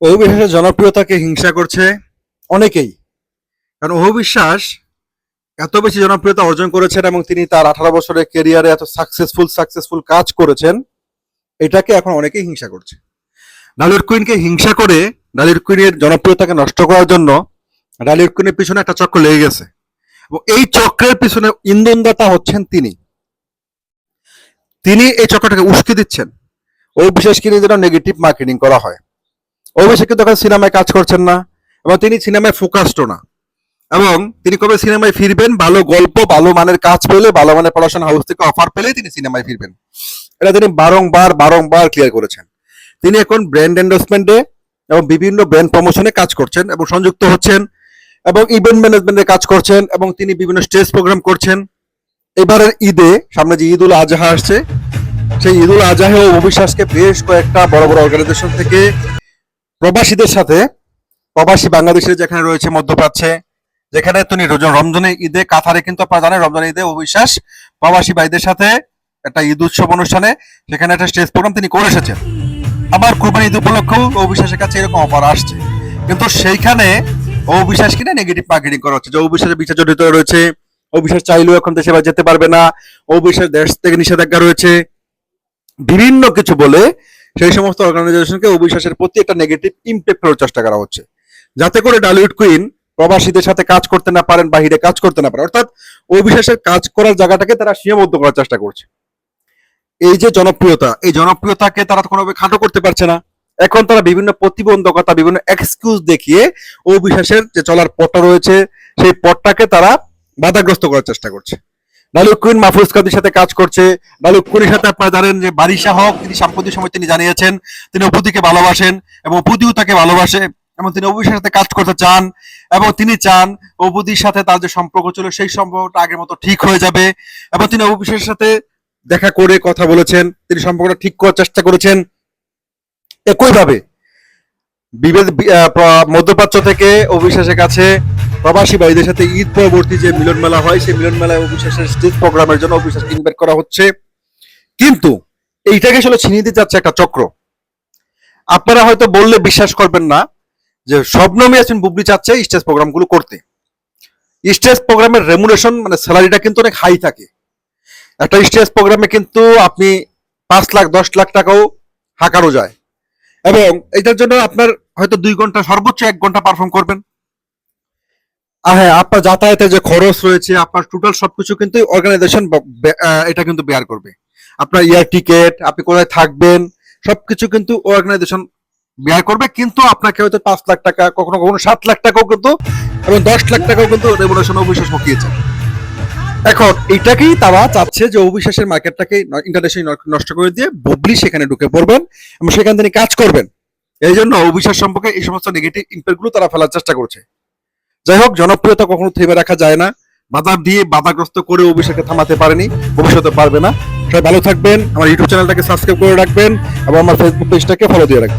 অভিশ্বাসের জনপ্রিয়তাকে হিংসা করছে অনেকেই। কারণ অভিশ্বাস এত বেশি জনপ্রিয়তা অর্জন করেছেন এবং তিনি তার আঠারো বছরের কেরিয়ারে এত সাকসেসফুল সাকসেসফুল কাজ করেছেন, এটাকে এখন অনেকেই হিংসা করছে। ডালিউড কুইনকে হিংসা করে ডালিউড কুইনের জনপ্রিয়তাকে নষ্ট করার জন্য ডালিউড কুইনের পিছনে একটা চক্র লেগে গেছে। এবং এই চক্রের পিছনে ইন্ধনদাতা হচ্ছেন তিনি। তিনি এই চক্রটাকে উস্কে দিচ্ছেন। অভিশ্বাসকে নিয়ে যেন নেগেটিভ মার্কেটিং করা হয়। অভিষেক কিন্তু এখন সিনেমায় কাজ করছেন না এবং তিনি সিনেমায় ফোকাসডও না। এবং তিনি কবে সিনেমায় ফিরবেন? ভালো গল্প, ভালো মানের কাজ পেলে, ভালো মানের পড়াশোনা হাউস থেকে অফার পেলে তিনি সিনেমায় ফিরবেন। এটা তিনি বারংবার বারংবার ক্লিয়ার করেছেন। তিনি এখন ব্র্যান্ড এন্ডোসমেন্টে এবং বিভিন্ন ব্র্যান্ড প্রমোশনে কাজ করছেন এবং সংযুক্ত হচ্ছেন এবং ইভেন্ট ম্যানেজমেন্টে কাজ করছেন এবং তিনি বিভিন্ন স্টেজ প্রোগ্রাম করছেন। এবারের ঈদে, সামনে যে ঈদ উল আজহা আসছে, সেই ঈদ উল আজহাও অবিশ্বাসকে বেশ কয়েকটা বড় বড় অর্গানাইজেশন থেকে প্রবাসীদের সাথে প্রবাসী বাংলাদেশের যেখানে রয়েছে, মধ্যপ্রাচ্যে, যেখানে তিনি রমজানের ঈদে, কাতারে কিন্তু আপনারা জানেন রমজানের ঈদে অবিশ্বাস প্রবাসী ভাইদের সাথে একটা ঈদ উৎসব অনুষ্ঠানে সেখানে একটা স্টেজ প্রোগ্রাম তিনি করে এসেছেন। আবার কুরবানি ঈদ উপলক্ষেও অবিশ্বাসের কাছে এরকম অফার আসছে। কিন্তু সেইখানে অবিশ্বাস কিনে নেগেটিভ মার্কেটিং করা হচ্ছে। যে অবিশ্বাসের বিচার জড়িত রয়েছে, অবিশ্বাস চাইলেও এখন দেশে যেতে পারবে না, অবিশ্বাস দেশ থেকে নিষেধাজ্ঞা রয়েছে। বিভিন্ন কিছু বলে সেই সমস্ত অর্গানাইজেশনকে অবিশ্বাসের প্রতি একটা নেগেটিভ ইম্প্যাক্ট করার চেষ্টা করা হচ্ছে। যাতে করে ডালিউড কুইন প্রবাসীদের সাথে কাজ করতে না পারেন, বাহিরে কাজ করতে না পারেন, অর্থাৎ অবিশ্বাসের কাজ করার জায়গাটাকে তারা সীমাবদ্ধ করার চেষ্টা করছে। এই যে জনপ্রিয়তা, এই জনপ্রিয়তাকে তারা কোনোভাবে খাটো করতে পারছে না। এখন তারা বিভিন্ন প্রতিবন্ধকতা, বিভিন্ন এক্সকিউজ দেখিয়ে অবিশ্বাসের যে চলার পথটা রয়েছে, সেই পথটাকে তারা বাধাগ্রস্ত করার চেষ্টা করছে। ডালুক কুইন মাহফুজ কাদির সাথে কাজ করছে। ডালুকুইনের সাথে আপনারা জানেন যে বারিশা হক, তিনি সাম্প্রতিক সময় তিনি জানিয়েছেন, তিনি অপুদিকে ভালোবাসেন এবং অপুদিও তাকে ভালোবাসে এবং তিনি অপুদির সাথে কাজ করতে চান এবং তিনি চান অপুদির সাথে তার যে সম্পর্ক ছিল, সেই সম্পর্কটা আগের মতো ঠিক হয়ে যাবে এবং তিনি অপুদির সাথে দেখা করে কথা বলেছেন, তিনি সম্পর্কটা ঠিক করার চেষ্টা করেছেন একইভাবে। বিভেদ মধ্যপ্রাচ্য থেকে অবিশ্বাসের কাছে প্রবাসী ভাইদের সাথে ঈদ পরবর্তী যে মিলন মেলা হয়, সেই মিলন মেলায় অবিশ্বাসের স্টেজ প্রোগ্রামের জন্য অবিশ্বাস ইনভাইট করা হচ্ছে। কিন্তু এইটাকে আসলে ছিনিয়ে দিতে যাচ্ছে একটা চক্র। আপনারা হয়তো বললে বিশ্বাস করবেন না যে স্বপ্নমী আছেন বুবলি চাচ্ছে স্টেজ প্রোগ্রামগুলো করতে। স্টেজ প্রোগ্রামের রেমুনেশন মানে স্যালারিটা কিন্তু অনেক হাই থাকে। একটা স্টেজ প্রোগ্রামে কিন্তু আপনি পাঁচ লাখ, দশ লাখ টাকাও হাঁকানো যায়। এবং এটার জন্য আপনার হয়তো দুই ঘণ্টা সর্বোচ্চ এক ঘণ্টা পারফর্ম করবেন। হ্যাঁ আপনার যাতায়াতের যে খরচ রয়েছে, আপনার টোটাল সবকিছু কিন্তু অর্গানাইজেশন এটা কিন্তু বেয়ার করবে। আপনার ইয়ার টিকেট আপনি কোথায় থাকবেন, সবকিছু কিন্তু অর্গানাইজেশন বেয়ার করবে, কিন্তু আপনাকে হয়তো পাঁচ লাখ টাকা, কখনো কখনো সাত লাখ টাকাও কিন্তু এবং দশ লাখ টাকাও কিন্তু রেমুনেশন অবিশ্বাস পকিয়েছে এখন, এটাকেই তারা চাচ্ছে যে অবিশ্বাসের মার্কেটটাকে ইন্টারন্যাশনাল নষ্ট করে দিয়ে বুবলি সেখানে ঢুকে পড়বেন এবং সেখান থেকে কাজ করবেন। এই জন্য অবিশ্বাস সম্পর্কে এই সমস্ত নেগেটিভ ইম্প্যাক্টগুলো তারা ফেলার চেষ্টা করছে। যাই হোক জনপ্রিয়তা কখনো থেমে রাখা যায় না। বাধা দিয়ে বাধাগ্রস্ত করে অভিষেককে থামাতে পারেনি, ভবিষ্যতে পারবে না। সবাই ভালো থাকবেন, আমার ইউটিউব চ্যানেলটাকে সাবস্ক্রাইব করে রাখবেন এবং আমার ফেসবুক পেজটাকে ফলো দিয়ে রাখবেন।